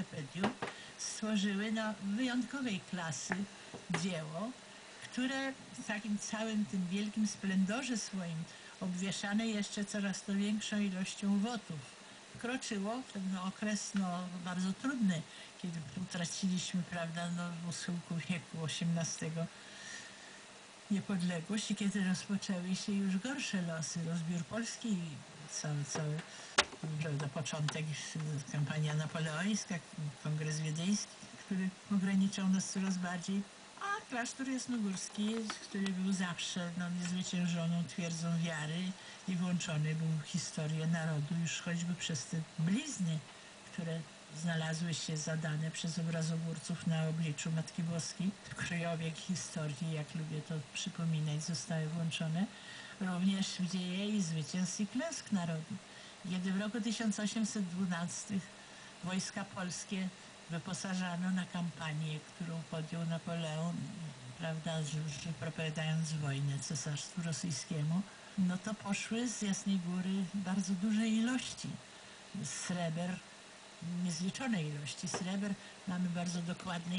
ortopediów stworzyły no, wyjątkowej klasy dzieło, które w takim całym tym wielkim splendorze swoim, obwieszane jeszcze coraz to większą ilością wotów, wkroczyło w ten okres no, bardzo trudny, kiedy utraciliśmy, prawda, no, w schyłku wieku XVIII niepodległość i kiedy rozpoczęły się już gorsze losy, rozbiór Polski i cały, cały prawda, początek, y, kampania napoleońska, kongres wiedeński, który ograniczał nas coraz bardziej, a klasztor jasnogórski, który był zawsze no, niezwyciężoną twierdzą wiary i włączony był w historię narodu już choćby przez te blizny, które znalazły się zadane przez obrazogórców na obliczu Matki Boskiej. Kryjowiek historii, jak lubię to przypominać, zostały włączone również w dzieje i zwycięstw i klęsk narodu. Kiedy w roku 1812 wojska polskie wyposażano na kampanię, którą podjął Napoleon, prawda, że- wojnę cesarstwu rosyjskiemu, no to poszły z Jasnej Góry bardzo duże ilości sreber, niezliczone ilości sreber. Mamy bardzo dokładne